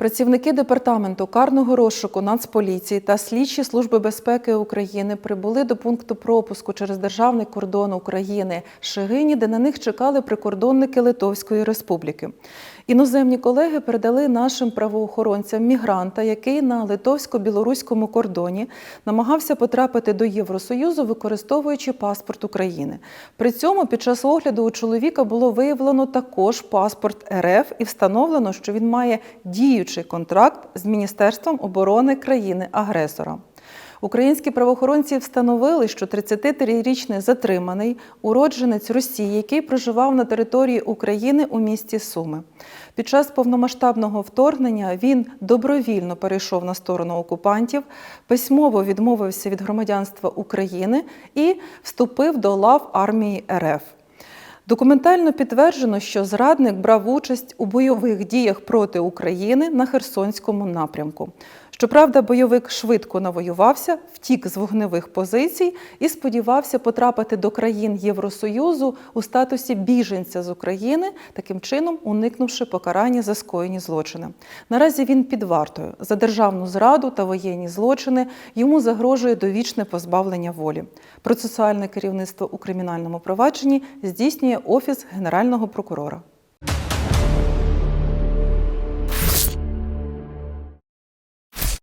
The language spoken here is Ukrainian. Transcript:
Працівники департаменту карного розшуку Нацполіції та слідчі Служби безпеки України прибули до пункту пропуску через державний кордон України Шигині, де на них чекали прикордонники Литовської Республіки. Іноземні колеги передали нашим правоохоронцям мігранта, який на литовсько-білоруському кордоні намагався потрапити до Євросоюзу, використовуючи паспорт України. При цьому під час огляду у чоловіка було виявлено також паспорт РФ і встановлено, що він має діючий контракт з Міністерством оборони країни-агресора. Українські правоохоронці встановили, що 33-річний затриманий уродженець Росії, який проживав на території України у місті Суми. Під час повномасштабного вторгнення він добровільно перейшов на сторону окупантів, письмово відмовився від громадянства України і вступив до лав армії РФ. Документально підтверджено, що зрадник брав участь у бойових діях проти України на Херсонському напрямку. Щоправда, бойовик швидко навоювався, втік з вогневих позицій і сподівався потрапити до країн Євросоюзу у статусі біженця з України, таким чином уникнувши покарання за скоєні злочини. Наразі він під вартою за державну зраду та воєнні злочини. Йому загрожує довічне позбавлення волі. Процесуальне керівництво у кримінальному провадженні здійснює офіс генерального прокурора.